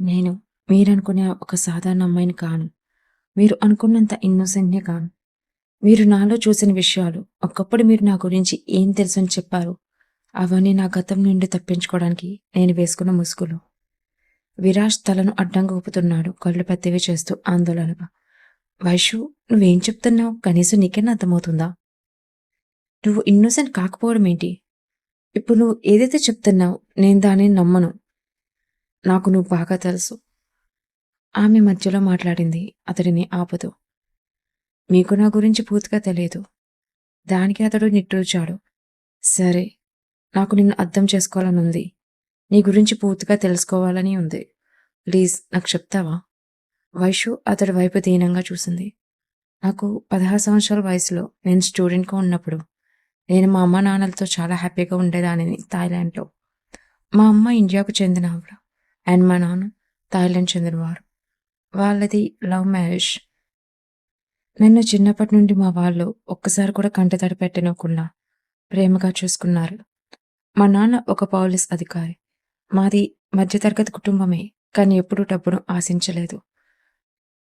నేను మీరనుకునే ఒక సాధారణ అమ్మాయిని కాను. మీరు అనుకున్నంత ఇన్నోసెంట్‌ని కాను. మీరు నాలో చూసిన విషయాలు, ఒకప్పుడు మీరు నా గురించి ఏం తెలుసని చెప్పారు అవన్నీ నా గతం నుండి తప్పించుకోవడానికి నేను వేసుకున్న ముసుగులు. విరాజ్ తలను అడ్డంగా ఊపుతున్నాడు, కళ్ళు పెద్దవి చేస్తూ ఆందోళనగా. వైషు నువ్వేం చెప్తున్నావు? కనీసం నీకేనా అర్థమవుతుందా? నువ్వు ఇన్నోసెంట్ కాకపోవడం ఏంటి? ఇప్పుడు నువ్వు ఏదైతే చెప్తున్నావు నేను దానిని నమ్మను. నాకు నువ్వు బాగా తెలుసు. ఆమె మధ్యలో మాట్లాడింది అతడిని ఆపుతూ. మీకు నా గురించి పూర్తిగా తెలియదు. దానికి అతడు నిట్టూర్చాడు. సరే, నాకు నిన్ను అర్థం చేసుకోవాలని ఉంది నీ గురించి పూర్తిగా తెలుసుకోవాలని ఉంది. ప్లీజ్ నాకు చెప్తావా? వైషు అతడి వైపు దీనంగా చూసింది. నాకు పదహారు సంవత్సరాల వయసులో నేను స్టూడెంట్గా ఉన్నప్పుడు నేను మా అమ్మ నాన్నలతో చాలా హ్యాపీగా ఉండేదానిని థాయిలాండ్లో. మా అమ్మ ఇండియాకు చెందిన ఆవిడ అండ్ మా నాన్న థాయిలాండ్ చెందినవారు. వాళ్ళది లవ్ మ్యారేజ్. నన్ను చిన్నప్పటి నుండి మా వాళ్ళు ఒక్కసారి కూడా కంటతడి పెట్టనివ్వకుండా ప్రేమగా చూసుకున్నారు. మా నాన్న ఒక పోలీస్ అధికారి. మాది మధ్యతరగతి కుటుంబమే కానీ ఎప్పుడూ డబ్బును ఆశించలేదు.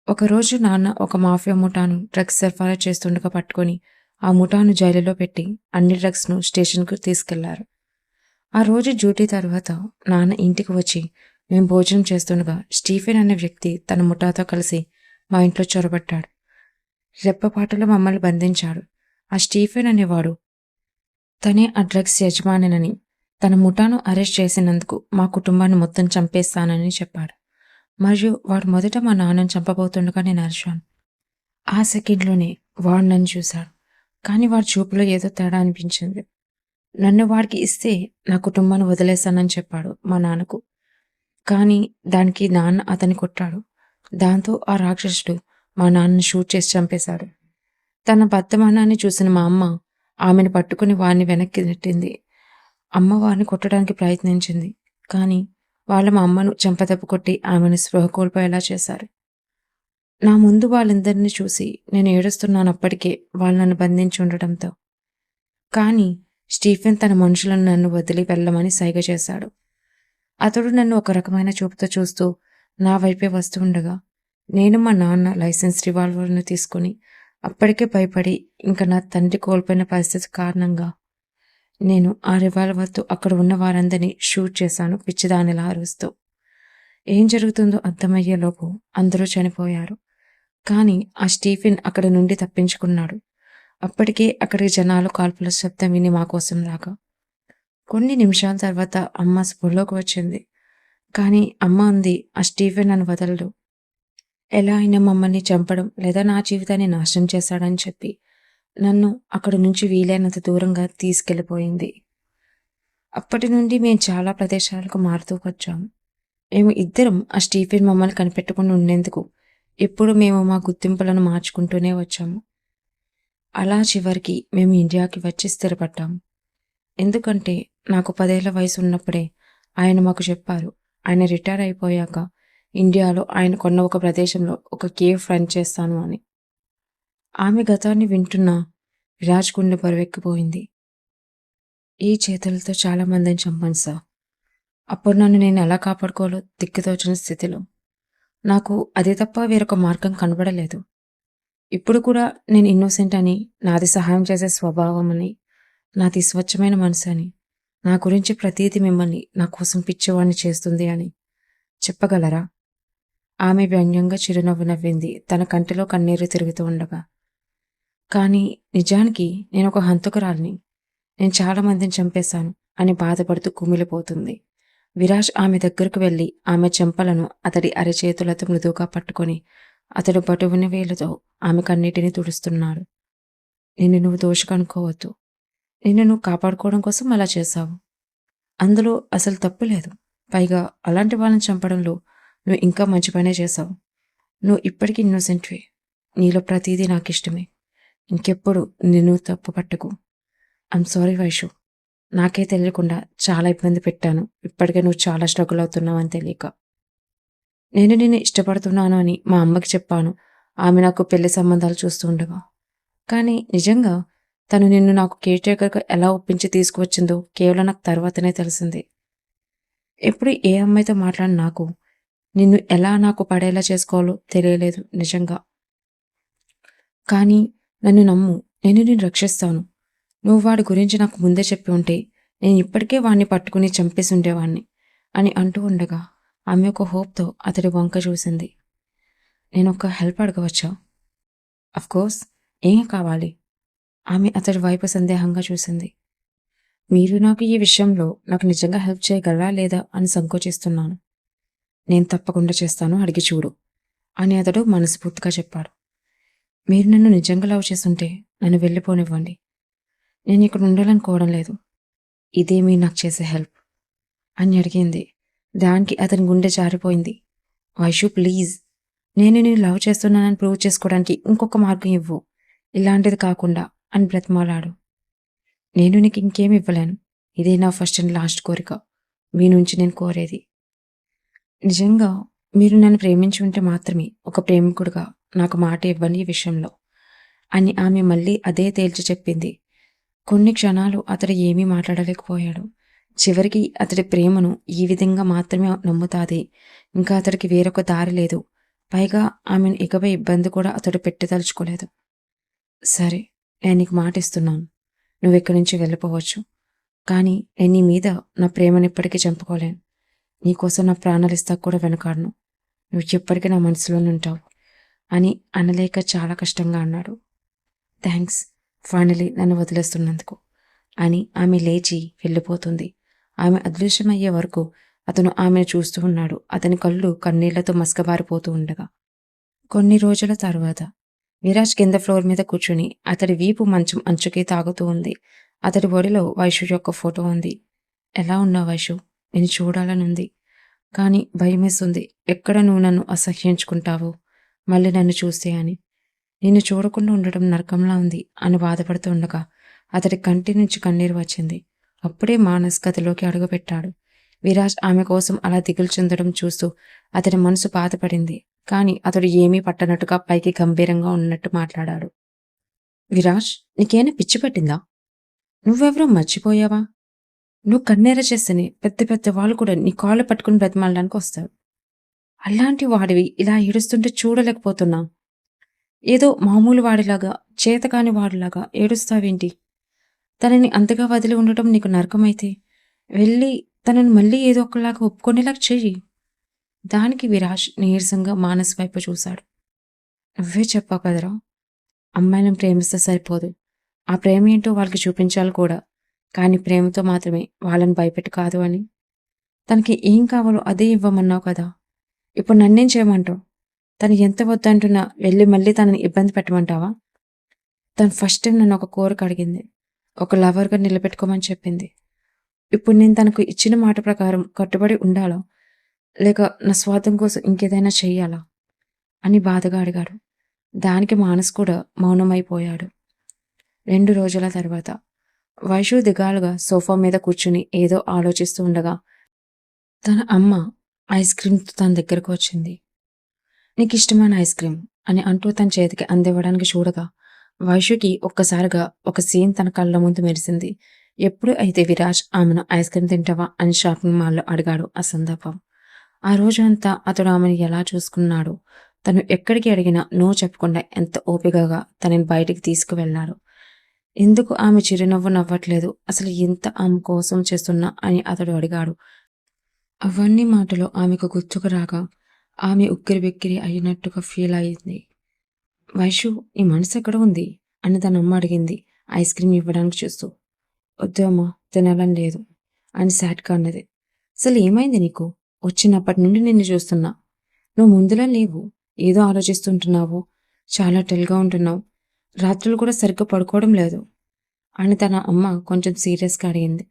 ఒకరోజు నాన్న ఒక మాఫియా ముఠాను డ్రగ్స్ సరఫరా చేస్తుండగా పట్టుకొని ఆ ముఠాను జైలులో పెట్టి అన్ని డ్రగ్స్ను స్టేషన్కు తీసుకెళ్ళారు. ఆ రోజు డ్యూటీ తర్వాత నాన్న ఇంటికి వచ్చి మేము భోజనం చేస్తుండగా స్టీఫెన్ అనే వ్యక్తి తన ముఠాతో కలిసి మా ఇంట్లో చొరబట్టాడు రెప్పపాటులో మమ్మల్ని బంధించాడు. ఆ స్టీఫెన్ అనేవాడు తనే ఆ డ్రగ్స్ యజమానినని తన ముఠాను అరెస్ట్ చేసినందుకు మా కుటుంబాన్ని మొత్తం చంపేస్తానని చెప్పాడు. మరియు వాడు మొదట మా నాన్నను చంపబోతుండగా నేను అరిచాను. ఆ సెకండ్లోనే వాడు నన్ను చూశాడు. కానీ వాడి చూపులో ఏదో తేడా అనిపించింది. నన్ను వాడికి ఇస్తే నా కుటుంబాన్ని వదిలేస్తానని చెప్పాడు మా నాన్నకు. కానీ దానికి నాన్న అతన్ని కొట్టాడు. దాంతో ఆ రాక్షసుడు మా నాన్నని షూట్ చేసి చంపేశాడు. తన బద్దమానాన్ని చూసిన మా అమ్మ ఆమెను పట్టుకుని వారిని వెనక్కి నెట్టింది. అమ్మ వారిని కొట్టడానికి ప్రయత్నించింది. కానీ వాళ్ళ మా అమ్మను చెంపదెబ్బ కొట్టి ఆమెను స్పృహ కోల్పోయేలా చేశారు. నా ముందు వాళ్ళందరినీ చూసి నేను ఏడుస్తున్నాను అప్పటికే వాళ్ళు నన్ను బంధించి ఉండటంతో. కానీ స్టీఫెన్ తన మనుషులను నన్ను వదిలి వెళ్ళమని సైగ చేశాడు. అతడు నన్ను ఒక రకమైన చూపుతో చూస్తూ నా వైపే వస్తూ ఉండగా నేను మా నాన్న లైసెన్స్ రివాల్వర్ను తీసుకుని అప్పటికే భయపడి ఇంకా నా తండ్రి కోల్పోయిన పరిస్థితి కారణంగా నేను ఆ రివాల్వర్తో అక్కడ ఉన్న వారందరినీ షూట్ చేశాను పిచ్చిదానిలా అరుస్తూ. ఏం జరుగుతుందో అర్థమయ్యేలోపు అందరూ చనిపోయారు. కానీ ఆ స్టీఫెన్ అక్కడ నుండి తప్పించుకున్నాడు. అప్పటికే అక్కడికి జనాలు కాల్పుల శబ్దం విని మా కోసం రాగా. కొన్ని నిమిషాల తర్వాత అమ్మ స్పృహలోకి వచ్చింది. కానీ అమ్మ అంది ఆ స్టీఫెన్ నన్ను వదలడు. ఎలా అయినా మమ్మల్ని చంపడం లేదా నా జీవితాన్ని నాశనం చేశాడని చెప్పి నన్ను అక్కడి నుంచి వీలైనంత దూరంగా తీసుకెళ్ళిపోయింది. అప్పటి నుండి మేము చాలా ప్రదేశాలకు మారుతూ వచ్చాము. మేము ఇద్దరం ఆ స్టీఫెన్ మమ్మల్ని కనిపెట్టకుండా ఉండేందుకు ఎప్పుడు మేము మా గుర్తింపులను మార్చుకుంటూనే వచ్చాము. అలా చివరికి మేము ఇండియాకి వచ్చి స్థిరపడ్డాము. ఎందుకంటే నాకు పదేళ్ళ వయసు ఉన్నప్పుడే ఆయన మాకు చెప్పారు. ఆయన రిటైర్ అయిపోయాక ఇండియాలో ఆయన కొన్న ఒక ప్రదేశంలో ఒక కేవ్ రన్ చేస్తాను అని. ఆమె గతాన్ని వింటున్న విరాజ్ గుండె బరువెక్కిపోయింది. ఈ చేతులతో చాలా మందిని చంపాను సార్. అప్పుడు నన్ను నేను ఎలా కాపాడుకోవాలో దిక్కుతోచిన స్థితిలో. నాకు అది తప్ప వేరొక మార్గం కనబడలేదు. ఇప్పుడు కూడా నేను ఇన్నోసెంట్ అని, నాది సహాయం చేసే స్వభావం అని, నాది స్వచ్ఛమైన మనసు అని, నా గురించి ప్రతీది మిమ్మల్ని నా కోసం పిచ్చేవాడిని చేస్తుంది అని చెప్పగలరా? ఆమె వ్యంగ్యంగా చిరునవ్వు నవ్వింది తన కంటిలో కన్నీరు తిరుగుతూ ఉండగా. కానీ నిజానికి నేను ఒక హంతకురాలిని. నేను చాలా మందిని చంపేశాను అని బాధపడుతూ కుమిలిపోతుంది. విరాజ్ ఆమె దగ్గరకు వెళ్ళి ఆమె చెంపలను అతడి అరచేతులతో మృదువుగా పట్టుకొని అతడు బటువుని వేలుతో ఆమె కన్నీటిని తుడుస్తున్నాడు. నిన్ను నువ్వు దోషకనుకోవద్దు నిన్ను నువ్వు కాపాడుకోవడం కోసం అలా చేశావు. అందులో అసలు తప్పు లేదు. పైగా అలాంటి వాళ్ళని చంపడంలో నువ్వు ఇంకా మంచి పనే చేశావు. నువ్వు ఇప్పటికీ ఇన్నోసెంట్వి నీలో ప్రతిదీ నాకిష్టమే. ఇంకెప్పుడు నిన్ను తప్పు పట్టకు. I'm sorry Vaishu. నాకే తెలియకుండా చాలా ఇబ్బంది పెట్టాను. ఇప్పటికే నువ్వు చాలా స్ట్రగుల్ అవుతున్నావని తెలియక. నేను నిన్ను ఇష్టపడుతున్నాను అని మా అమ్మకి చెప్పాను. ఆమె నాకు పెళ్ళి సంబంధాలు చూస్తూ ఉండగా. కానీ నిజంగా తను నిన్ను నాకు కేర్ టేకర్‌గా ఎలా ఒప్పించి తీసుకువచ్చిందో కేవలం నాకు తర్వాతనే తెలిసింది. ఎప్పుడు ఏ అమ్మాయితో మాట్లాడిన నాకు నిన్ను ఎలా నాకు పడేలా చేసుకోవాలో తెలియలేదు నిజంగా. కానీ నన్ను నమ్ము నేను నిన్ను రక్షిస్తాను. నువ్వు వాడి గురించి నాకు ముందే చెప్పి ఉంటే నేను ఇప్పటికే వాడిని పట్టుకుని చంపేసి ఉండేవాణ్ణి అని అంటూ ఉండగా ఆమె ఒక హోప్తో అతడి వంక చూసింది. నేను ఒక హెల్ప్ అడగవచ్చా? కోర్స్ ఏం కావాలి? ఆమె అతడి వైపు సందేహంగా చూసింది. మీరు నాకు ఈ విషయంలో నాకు నిజంగా హెల్ప్ చేయగలరా లేదా అని సంకోచిస్తున్నాను. నేను తప్పకుండా చేస్తాను అడిగి చూడు అని అతడు మనస్ఫూర్తిగా చెప్పాడు. మీరు నన్ను నిజంగా లవ్ చేస్తుంటే నన్ను వెళ్ళిపోనివ్వండి. నేను ఇక్కడ ఉండాలనుకోవడం లేదు. ఇదే మీరు నాకు చేసే హెల్ప్ అని అడిగింది. దానికి అతని గుండె జారిపోయింది. వైషు ప్లీజ్ నేను నేను లవ్ చేస్తున్నానని ప్రూవ్ చేసుకోవడానికి ఇంకొక మార్గం ఇవ్వు. ఇలాంటిది కాకుండా అని బ్రతిమాలాడు. నేను నీకు ఇంకేమి ఇవ్వలేను. ఇదే నా ఫస్ట్ అండ్ లాస్ట్ కోరిక. మీ నుంచి నేను కోరేది. నిజంగా మీరు నన్ను ప్రేమించి ఉంటే మాత్రమే ఒక ప్రేమికుడుగా నాకు మాట ఇవ్వండి ఈ విషయంలో. అని ఆమె మళ్ళీ అదే తేల్చి చెప్పింది. కొన్ని క్షణాలు అతడు ఏమీ మాట్లాడలేకపోయాడు. చివరికి అతడి ప్రేమను ఈ విధంగా మాత్రమే నమ్ముతాది. ఇంకా అతడికి వేరొక దారి లేదు. పైగా ఆమెను ఇకపై ఇబ్బంది కూడా అతడు పెట్టదలుచుకోలేదు. సరే. నేను నీకు మాట ఇస్తున్నాను నువ్వు ఇక్కడి నుంచి వెళ్ళిపోవచ్చు? కానీ నేను నీ మీద నా ప్రేమను ఇప్పటికీ చంపుకోలేను. నీకోసం నా ప్రాణాలు ఇస్తా కూడా వెనకాడను. నువ్వు ఎప్పటికీ నా మనసులోనే ఉంటావు అని అనలేక చాలా కష్టంగా అన్నాడు. థ్యాంక్స్ ఫైనలీ నన్ను వదిలేస్తున్నందుకు అని ఆమె లేచి వెళ్ళిపోతుంది. ఆమె అదృశ్యమయ్యే వరకు అతను ఆమెను చూస్తూ ఉన్నాడు. అతని కళ్ళు కన్నీళ్ళతో మసకబారిపోతూ ఉండగా. కొన్ని రోజుల తర్వాత విరాజ్ కింద ఫ్లోర్ మీద కూర్చుని అతడి వీపు మంచం అంచుకి తాగుతూ ఉంది. అతడి ఒడిలో వైషు యొక్క ఫోటో ఉంది. ఎలా ఉన్నావు వైషు? నేను చూడాలనుంది. కానీ భయమేస్తుంది. ఎక్కడ నువ్వు నన్ను అసహ్యించుకుంటావు? మళ్ళీ నన్ను చూస్తే అని. నిన్ను చూడకుండా ఉండడం నరకంలా ఉంది అని బాధపడుతూ ఉండగా అతడి కంటి నుంచి కన్నీరు వచ్చింది. అప్పుడే మానస్ గదిలోకి అడుగుపెట్టాడు. విరాజ్ ఆమె కోసం అలా దిగులు చెందడం చూస్తూ అతడి మనసు బాధపడింది. కానీ అతడు ఏమీ పట్టనట్టుగా పైకి గంభీరంగా ఉన్నట్టు మాట్లాడాడు. విరాజ్ నీకేమైనా పిచ్చి పట్టిందా? నువ్వెవరో మర్చిపోయావా? నువ్వు కన్నెర చేస్తేనే పెద్ద పెద్ద వాళ్ళు కూడా నీ కాళ్ళు పట్టుకుని బ్రతిమాలడానికి వస్తారు. అలాంటి వాడివి ఇలా ఏడుస్తుంటే చూడలేకపోతున్నా. ఏదో మామూలు వాడిలాగా చేతకాని వాడిలాగా ఏడుస్తావేంటి? తనని అంతగా వదిలి ఉండటం నీకు నరకమైతే వెళ్ళి తనని మళ్ళీ ఏదో ఒకలాగా ఒప్పుకునేలాగా చెయ్యి. దానికి విరాజ్ నీరసంగా మానస్ వైపు చూశాడు. నువ్వే చెప్పావు కదరా అమ్మాయిని ప్రేమిస్తే సరిపోదు. ఆ ప్రేమ ఏంటో వాళ్ళకి చూపించాలి కూడా. కానీ ప్రేమతో మాత్రమే వాళ్ళని భయపెట్టు కాదు అని. తనకి ఏం కావాలో అదే ఇవ్వమన్నావు కదా. ఇప్పుడు నన్నేం చేయమంటావు? తను ఎంత వద్దంటున్నా వెళ్ళి మళ్ళీ తనని ఇబ్బంది పెట్టమంటావా? తను ఫస్ట్ టైం నన్ను ఒక కోరిక అడిగింది. ఒక లవర్గా నిలబెట్టుకోమని చెప్పింది. ఇప్పుడు నేను తనకు ఇచ్చిన మాట ప్రకారం కట్టుబడి ఉండాలో? లేక నా స్వార్థం కోసం ఇంకేదైనా చెయ్యాలా? అని బాధగా అడిగాడు. దానికి మానస్ కూడా మౌనమైపోయాడు. రెండు రోజుల తర్వాత వైషు దిగాలుగా సోఫా మీద కూర్చుని ఏదో ఆలోచిస్తూ ఉండగా తన అమ్మ ఐస్ క్రీమ్తో తన దగ్గరకు వచ్చింది. నీకు ఇష్టమైన ఐస్ క్రీమ్ అని అంటూ తన చేతికి అందివ్వడానికి చూడగా వైషుకి ఒక్కసారిగా ఒక సీన్ తన కళ్ళ ముందు మెరిసింది. ఎప్పుడు అయితే విరాజ్ ఆమెను ఐస్ క్రీమ్ తింటావా అని షాపింగ్ మాల్లో అడిగాడు ఆ సందర్భం. ఆ రోజంతా అతడు ఆమెను ఎలా చూసుకున్నాడు? తను ఎక్కడికి అడిగినా నో చెప్పకుండా ఎంత ఓపికగా తనని బయటికి తీసుకువెళ్ళాడు. ఎందుకు ఆమె చిరునవ్వు నవ్వట్లేదు? అసలు ఎంత ఆమె కోసం చేస్తున్నా అని అతడు అడిగాడు. అవన్నీ మాటలు ఆమెకు గుర్తుకు రాగా ఆమె ఉక్కిరి బిక్కిరి అయినట్టుగా ఫీల్ అయింది. వైషు నీ మనసు ఎక్కడ ఉంది? అని తన అమ్మ అడిగింది ఐస్ క్రీమ్ ఇవ్వడానికి చూస్తూ. వద్దు అమ్మ తినాలని లేదు అని సాట్గా అన్నది. అసలు ఏమైంది నీకు? వచ్చినప్పటి నుండి నిన్ను చూస్తున్నా. నువ్వు ముందులా లేవు. ఏదో ఆలోచిస్తుంటున్నావు చాలా టెల్గా ఉంటున్నావు. రాత్రులు కూడా సరిగ్గా పడుకోవడం లేదు. అని తన అమ్మ కొంచెం సీరియస్గా అడిగింది.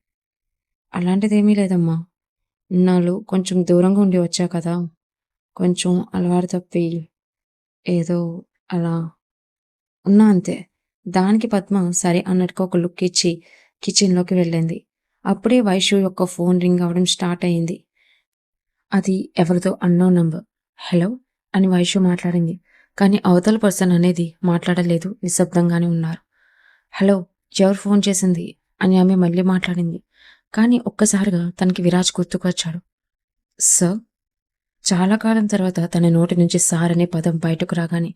అలాంటిదేమీ లేదమ్మా. ఇన్నాళ్ళు కొంచెం దూరంగా ఉండి వచ్చా కదా. కొంచెం అలవాటు తప్పి ఏదో అలా ఉన్నా అంతే. దానికి పద్మ సరే అన్నట్టుగా ఒక లుక్ ఇచ్చి కిచెన్లోకి వెళ్ళింది. అప్పుడే వైషు యొక్క ఫోన్ రింగ్ అవ్వడం స్టార్ట్ అయింది. అది ఎవరిదో అన్నో నంబర్. హలో అని వైషు మాట్లాడింది. కానీ అవతల పర్సన్ అనేది మాట్లాడలేదు నిశ్శబ్దంగానే ఉన్నారు. హలో ఎవరు ఫోన్ చేసింది అని ఆమె మళ్ళీ మాట్లాడింది. కానీ ఒక్కసారిగా తనకి విరాజ్ గుర్తుకొచ్చాడు సార్? చాలా కాలం తర్వాత తన నోటి నుంచి సార్ అనే పదం బయటకు రాగానే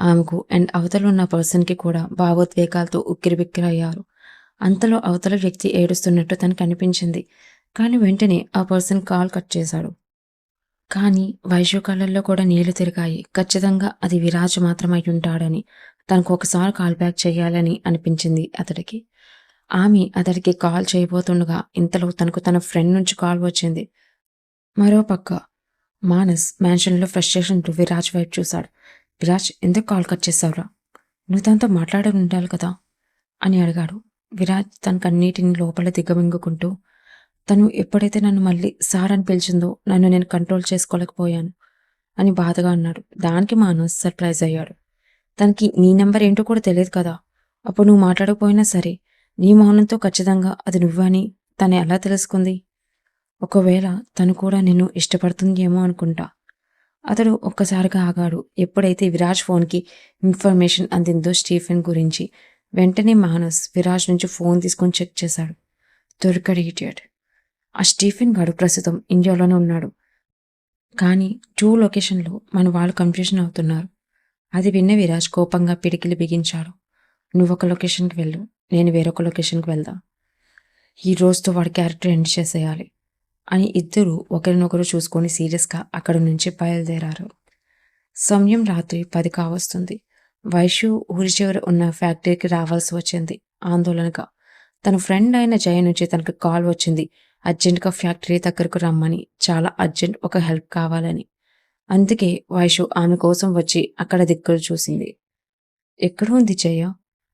ఆమెకు అండ్ అవతల ఉన్న పర్సన్కి కూడా భావోద్వేగాలతో ఉక్కిరిబిక్కిరయ్యారు. అంతలో అవతల వ్యక్తి ఏడుస్తున్నట్టు తనకు అనిపించింది. కానీ వెంటనే ఆ పర్సన్ కాల్ కట్ చేశాడు. కానీ వైశ్య కళ్ళల్లో కూడా నీళ్ళు తిరిగాయి. ఖచ్చితంగా అది విరాజ్ మాత్రమై ఉంటాడని తనకు ఒకసారి కాల్ బ్యాక్ చేయాలని అనిపించింది అతడికి. ఆమె అతడికి కాల్ చేయబోతుండగా ఇంతలో తనకు తన ఫ్రెండ్ నుంచి కాల్ వచ్చింది. మరో పక్క మానస్ మ్యాన్షన్లో ఫ్రస్ట్రేషన్తో విరాజ్ వైపు చూశాడు. విరాజ్ ఎందుకు కాల్ కట్ చేసావురా నువ్వు తనతో మాట్లాడి ఉండాలి కదా? అని అడిగాడు. విరాజ్ తన కన్నీటిని లోపల దిగమింగుకుంటూ తను ఎప్పుడైతే నన్ను మళ్ళీ సార్ అని పిలిచిందో నన్ను నేను కంట్రోల్ చేసుకోలేకపోయాను అని బాధగా అన్నాడు. దానికి మానస్ సర్ప్రైజ్ అయ్యాడు. తనకి నీ నెంబర్ ఏంటో కూడా తెలియదు కదా. అప్పుడు నువ్వు మాట్లాడకపోయినా సరే నీ మౌనంతో ఖచ్చితంగా అది నువ్వని తను ఎలా తెలుసుకుంది? ఒకవేళ తను కూడా నిన్ను ఇష్టపడుతుందేమో అనుకుంటా. అతడు ఒక్కసారిగా ఆగాడు. ఎప్పుడైతే విరాజ్ ఫోన్కి ఇన్ఫర్మేషన్ అందిందో స్టీఫెన్ గురించి వెంటనే మానస్ విరాజ్ నుంచి ఫోన్ తీసుకొని చెక్ చేశాడు. దొరకడు ఇడియట్ ఆ స్టీఫెన్ గాడు ప్రస్తుతం ఇండియాలోనే ఉన్నాడు. కానీ టూ లొకేషన్లో మన వాళ్ళు కన్ఫ్యూజన్ అవుతున్నారు. అది విన్న విరాజ్ కోపంగా పిడికిలి బిగించాడు. నువ్వు ఒక లొకేషన్కి వెళ్ళు నేను వేరొక లొకేషన్కి వెళ్దా ఈ రోజుతో వాడి క్యారెక్టర్ ఎండ్ చేసేయాలి అని ఇద్దరు ఒకరినొకరు చూసుకొని సీరియస్గా అక్కడి నుంచి బయలుదేరారు. సమయం రాత్రి పది కావస్తుంది. వైశ్యు ఊరి చివర ఉన్న ఫ్యాక్టరీకి రావాల్సి వచ్చింది ఆందోళనగా. తన ఫ్రెండ్ అయిన జయ నుంచి తనకు కాల్ వచ్చింది. అర్జెంట్గా ఫ్యాక్టరీ దగ్గరకు రమ్మని. చాలా అర్జెంట్ ఒక హెల్ప్ కావాలని. అందుకే వైషు ఆమె కోసం వచ్చి అక్కడ దిక్కులు చూసింది. ఎక్కడ ఉంది జయ?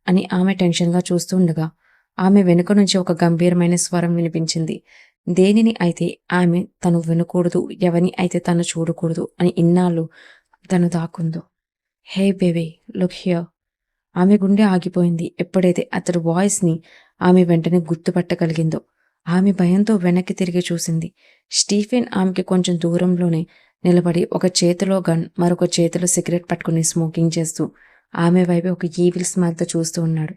అని ఆమె టెన్షన్గా చూస్తుండగా ఆమె వెనుక నుంచి ఒక గంభీరమైన స్వరం వినిపించింది. దేనిని అయితే ఆమె తను వినకూడదు ఎవరిని అయితే తను చూడకూడదు అని ఇన్నాళ్ళు తను దాకుందో హే బేబీ లుక్ హియర్. ఆమె గుండె ఆగిపోయింది. ఎప్పుడైతే అతడి వాయిస్ని ఆమె వెంటనే గుర్తుపట్టగలిగిందో. ఆమె భయంతో వెనక్కి తిరిగి చూసింది. స్టీఫెన్ ఆమెకి కొంచెం దూరంలోనే నిలబడి ఒక చేతిలో గన్ మరొక చేతిలో సిగరెట్ పట్టుకుని స్మోకింగ్ చేస్తూ ఆమె వైపు ఒక ఈవిల్ స్మైల్తో చూస్తూ ఉన్నాడు.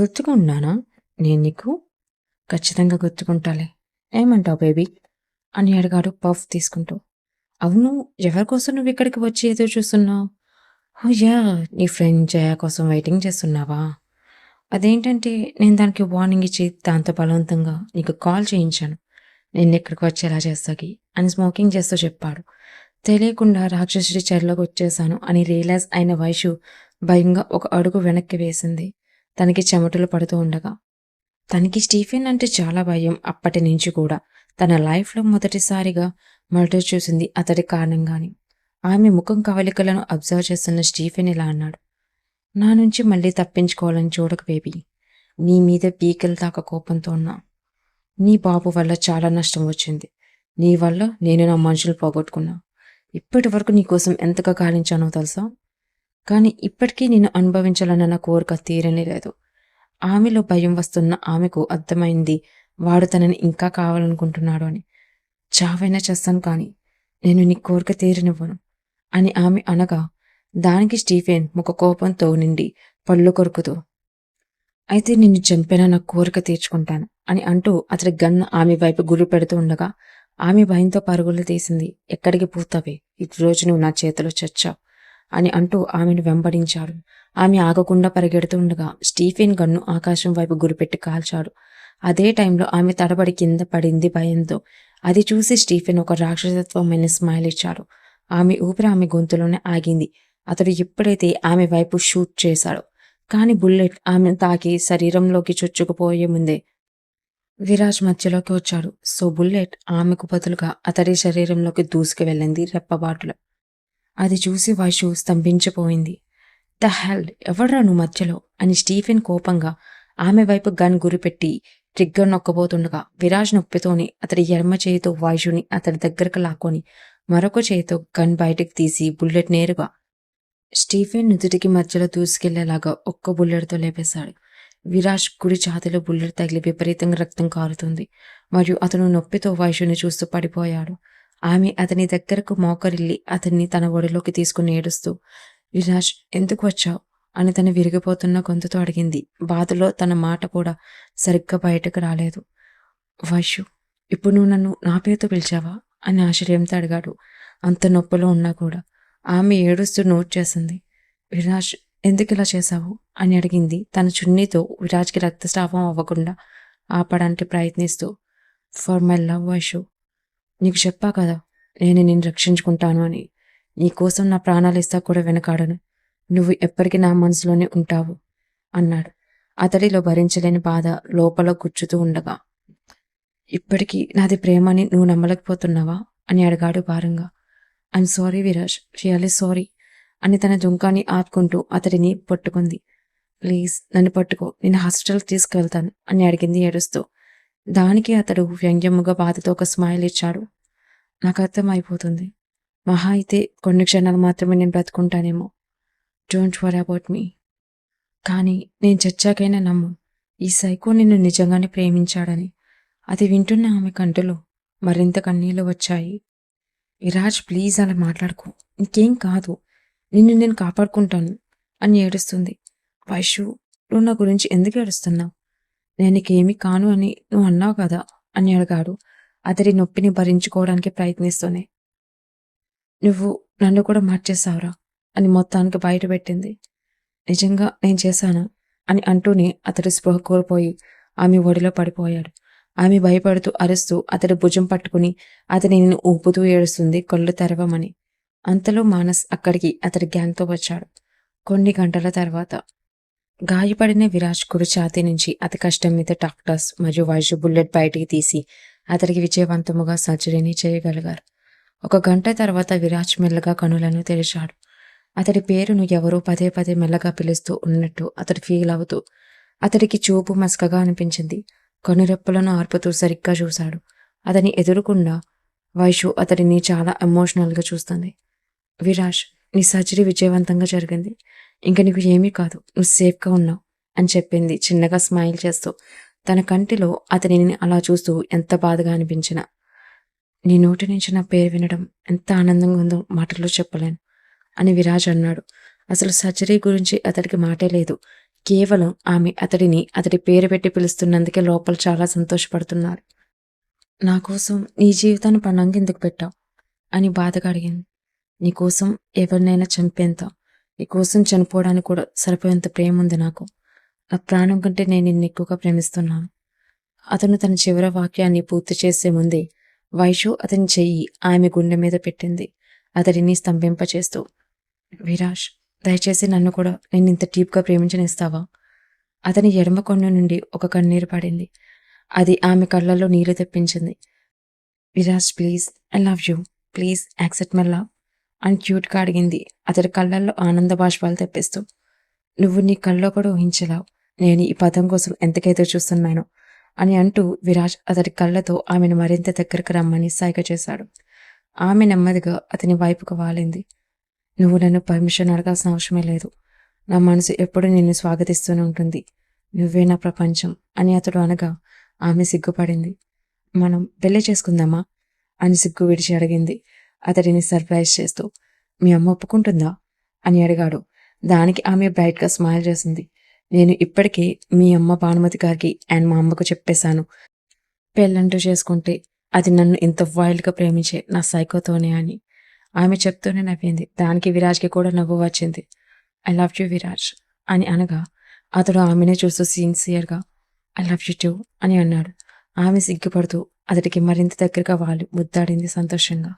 గుర్తుకుంటున్నానా? నేను నీకు ఖచ్చితంగా గుర్తుకుంటాలే. ఏమంటావు బేబీ? అని అడిగాడు పఫ్ తీసుకుంటూ. అవును ఎవరి కోసం నువ్వు ఇక్కడికి వచ్చి ఏదో చూస్తున్నావు? యా నీ ఫ్రెండ్ జయా కోసం వెయిటింగ్ చేస్తున్నావా? అదేంటంటే నేను దానికి వార్నింగ్ ఇచ్చి దాంతో బలవంతంగా నీకు కాల్ చేయించాను. నేను ఇక్కడికి వచ్చేలా చేస్తాకి అని స్మోకింగ్ చేస్తూ చెప్పాడు. తెలియకుండా రాక్షసుడి చెరలోకి వచ్చేసాను అని రియలైజ్ అయిన వైషు భయంగా ఒక అడుగు వెనక్కి వేసింది. తనకి చెమటలు పడుతూ ఉండగా తనకి స్టీఫెన్ అంటే చాలా భయం అప్పటి నుంచి కూడా. తన లైఫ్లో మొదటిసారిగా మర్డర్ చూసింది అతడి కారణంగాని. ఆమె ముఖం కవలికలను అబ్జర్వ్ చేస్తున్న స్టీఫెన్ ఇలా అన్నాడు. నా నుంచి మళ్ళీ తప్పించుకోవాలని చూడక బేబీ. నీ మీద పీకల దాకా కోపంతో ఉన్నా. నీ బాబు వల్ల చాలా నష్టం వచ్చింది. నీ వల్ల నేను నా మనుషులు పోగొట్టుకున్నా. ఇప్పటి వరకు నీ కోసం ఎంతగా కాలించానో తెలుసా? కానీ ఇప్పటికీ నేను అనుభవించాలన్న నా కోరిక తీరనే లేదు. ఆమెలో భయం వస్తున్న ఆమెకు అర్థమైంది వాడు తనని ఇంకా కావాలనుకుంటున్నాడు అని. చావైనా చేస్తాను కానీ నేను నీ కోరిక తీరనివ్వను అని ఆమె అనగా దానికి స్టీఫెన్ ముఖ కోపంతో నిండి పళ్ళు కొరుకుతూ అయితే నిన్ను చంపేనా నా కోరిక తీర్చుకుంటాను అని అంటూ అతడి గన్ ఆమె వైపు గురి పెడుతూ ఉండగా ఆమె భయంతో పరుగులు తీసింది ఎక్కడికి పోతావే? ఈ రోజు నువ్వు నా చేతిలో చచ్చావు అని అంటూ ఆమెను వెంబడించాడు. ఆమె ఆగకుండా పరిగెడుతూ ఉండగా స్టీఫెన్ గన్ను ఆకాశం వైపు గురిపెట్టి కాల్చాడు. అదే టైంలో ఆమె తడబడి కింద పడింది భయంతో. అది చూసి స్టీఫెన్ ఒక రాక్షసత్వమైన స్మైల్ ఇచ్చాడు. ఆమె ఊపిరి ఆమె గొంతులోనే ఆగింది. అతడు ఎప్పుడైతే ఆమె వైపు షూట్ చేశాడో కానీ బుల్లెట్ ఆమె తాకి శరీరంలోకి చొచ్చుకుపోయే ముందే విరాజ్ మధ్యలోకి వచ్చాడు. సో బుల్లెట్ ఆమెకు బదులుగా అతడి శరీరంలోకి దూసుకు వెళ్ళింది రెప్పబాటులో. అది చూసి వైషు స్తంభించిపోయింది. ద హెల్ ఎవడ్రా నువ్వు మధ్యలో? అని స్టీఫెన్ కోపంగా ఆమె వైపు గన్ గురిపెట్టి ట్రిగ్గర్ నొక్కబోతుండగా విరాజ్ నొప్పితోని అతడి ఎడమ చేయితో వైషుని అతడి దగ్గరకు లాక్కొని మరొక చేయితో గన్ బయటకు తీసి బుల్లెట్ నేరుగా స్టీఫెన్ నుదుటికి మధ్యలో దూసుకెళ్ళేలాగా ఒక్క బుల్లెట్తో లేపేశాడు. విరాజ్ కుడి ఛాతిలో బుల్లెట్ తగిలి విపరీతంగా రక్తం కారుతుంది. మరియు అతను నొప్పితో వైషుని చూస్తూ పడిపోయాడు. ఆమె అతని దగ్గరకు మోకరిల్లి అతన్ని తన ఒడిలోకి తీసుకుని ఏడుస్తూ విరాజ్ ఎందుకు వచ్చావు? అని తను విరిగిపోతున్న గొంతుతో అడిగింది. బాధలో తన మాట కూడా సరిగ్గా బయటకు రాలేదు. వైషు ఇప్పుడు నువ్వు నన్ను నా పేరుతో పిలిచావా? అని ఆశ్చర్యంతో అడిగాడు. అంత నొప్పిలో ఉన్నా కూడా ఆమె ఏడుస్తూ నోట్ చేసింది. విరాజ్ ఎందుకు ఇలా చేశావు? అని అడిగింది. తన చున్నీతో విరాజ్కి రక్తస్రావం అవ్వకుండా ఆపడానికి ప్రయత్నిస్తూ ఫర్ మై లవ్ వైషు నీకు చెప్పా కదా నేను నిన్ను రక్షించుకుంటాను అని. నీ కోసం నా ప్రాణాలు ఇస్తా కూడా వెనకాడను. నువ్వు ఎప్పటికీ నా మనసులోనే ఉంటావు అన్నాడు. అతడిలో భరించలేని బాధ లోపల గుచ్చుతూ ఉండగా ఇప్పటికీ నాది ప్రేమని నువ్వు నమ్మలేకపోతున్నావా? అని అడిగాడు భారంగా. I'm sorry Viraj really sorry అని తన దుంకాన్ని ఆపుకుంటూ అతడిని పట్టుకుంది. ప్లీజ్ నన్ను పట్టుకో. నేను హాస్పిటల్కి తీసుకువెళ్తాను అని అడిగింది ఏడుస్తూ. దానికి అతడు వ్యంగ్యముగా బాధతో ఒక స్మైల్ ఇచ్చాడు. నాకు అర్థమైపోతుంది. మహా అయితే కొన్ని క్షణాలు మాత్రమే నేను బ్రతుకుంటానేమో. డోంట్ వరీ అబౌట్ మీ కానీ నేను చచ్చాకైనా నమ్ము. ఈ సైకో నిన్ను నిజంగానే ప్రేమించాడని. అది వింటున్న ఆమె కంటిలో మరింత కన్నీళ్ళు వచ్చాయి. విరాజ్ ప్లీజ్ అలా మాట్లాడుకో. ఇంకేం కాదు. నిన్ను నేను కాపాడుకుంటాను అని ఏడుస్తుంది. వైషు నువ్వు నా గురించి ఎందుకు ఏడుస్తున్నావు? నేను నీకేమీ కాను అని నువ్వు అన్నావు కదా అని అడిగాడు. అతడి నొప్పిని భరించుకోవడానికి ప్రయత్నిస్తూనే. నువ్వు నన్ను కూడా మార్చేశావురా అని మొత్తానికి బయటపెట్టింది నిజంగా నేను చేశాను అని అంటూనే అతడు స్పృహ కోల్పోయి ఆమె ఒడిలో పడిపోయాడు. ఆమె భయపడుతూ అరుస్తూ అతడి భుజం పట్టుకుని అతనిని ఊపుతూ ఏడుస్తుంది కళ్ళు తెరవమని. అంతలో మానస్ అక్కడికి అతడి గ్యాంగ్తో వచ్చాడు. కొన్ని గంటల తర్వాత గాయపడిన విరాజ్ కుడి ఛాతీ నుంచి అతి కష్టం మీద డాక్టర్స్ మరియు వైద్యు బుల్లెట్ బయటికి తీసి అతడికి విజయవంతముగా సర్జరీని చేయగలిగారు. ఒక గంట తర్వాత విరాజ్ మెల్లగా కనులను తెరిచాడు. అతడి పేరును ఎవరో పదే పదే మెల్లగా పిలుస్తూ ఉన్నట్టు అతడు ఫీల్ అవుతూ అతడికి చూపు మసకగా అనిపించింది. కనురెప్పలను ఆర్పుతూ సరిగ్గా చూశాడు. అతని ఎదురుకుండా వైషు అతడిని చాలా ఎమోషనల్గా చూస్తుంది. విరాజ్ నీ సర్జరీ విజయవంతంగా జరిగింది. ఇంక నీకు ఏమీ కాదు. నువ్వు సేఫ్గా ఉన్నావు అని చెప్పింది చిన్నగా స్మైల్ చేస్తూ. తన కంటిలో అతనిని అలా చూస్తూ ఎంత బాధగా అనిపించిన. నీ నోటి నుంచి నా పేరు వినడం ఎంత ఆనందంగా ఉందో మాటల్లో చెప్పలేను అని విరాజ్ అన్నాడు. అసలు సర్జరీ గురించి అతడికి మాటే లేదు. కేవలం ఆమె అతడిని అతడి పేరు పెట్టి పిలుస్తున్నందుకే లోపల చాలా సంతోషపడుతున్నారు. నా కోసం నీ జీవితాన్ని పన్నంగా ఎందుకు పెట్టావు? అని బాధగా అడిగింది. నీకోసం ఎవరినైనా చంపేంత నీకోసం చనిపోవడానికి కూడా సరిపోయేంత ప్రేమ ఉంది నాకు. నా ప్రాణం కంటే నేను నిన్ను ఎక్కువగా ప్రేమిస్తున్నాను. అతను తన చివరి వాక్యాన్ని పూర్తి చేసే ముందే వైషు అతని చెయ్యి ఆమె గుండె మీద పెట్టింది. అతడిని స్తంభింపచేస్తూ విరాజ్ దయచేసి నన్ను కూడా నేను ఇంత డీప్గా ప్రేమించనిస్తావా? అతని ఎడమ కొండ నుండి ఒక కన్నీరు పడింది. అది ఆమె కళ్ళల్లో నీళ్ళు తెప్పించింది. Viraj please I love you. Please accept my love. అని క్యూట్గా అడిగింది. అతడి కళ్ళల్లో ఆనంద బాష్పాలు తెప్పిస్తూ. నువ్వు నీ కళ్ళలో కూడా ఊహించలావు. నేను ఈ పదం కోసం ఎంతకైతే చూస్తున్నానో అని అంటూ విరాజ్ అతడి కళ్ళతో ఆమెను మరింత దగ్గరకు రమ్మని సైగ చేశాడు. ఆమె నెమ్మదిగా అతని వైపుకు వాలింది. నువ్వు నన్ను పర్మిషన్ అడగాల్సిన అవసరమే లేదు. నా మనసు ఎప్పుడూ నిన్ను స్వాగతిస్తూనే ఉంటుంది. నువ్వే నా ప్రపంచం అని అతడు అనగా ఆమె సిగ్గుపడింది. మనం పెళ్ళి చేసుకుందామా? అని సిగ్గు విడిచి అడిగింది. అతడిని సర్ప్రైజ్ చేస్తూ మీ అమ్మ ఒప్పుకుంటుందా? అని అడిగాడు. దానికి ఆమె బ్రైట్గా స్మైల్ చేసింది. నేను ఇప్పటికే మీ అమ్మ భానుమతి గారికి అండ్ మా అమ్మకు చెప్పేశాను. పెళ్ళంటూ చేసుకుంటే అది నన్ను ఇంత వైల్డ్గా ప్రేమించే నా సైకోతోనే అని. ఆమె చెప్తూనే నవ్వింది. దానికి విరాజ్కి కూడా నవ్వు వచ్చింది. ఐ లవ్ యూ విరాజ్ అని అనగా అతడు ఆమెనే చూస్తూ సిన్సియర్గా ఐ లవ్ యూ టూ అని అన్నాడు. ఆమె సిగ్గుపడుతూ అతడికి మరింత దగ్గరగా వాళ్ళు ముద్దాడింది సంతోషంగా.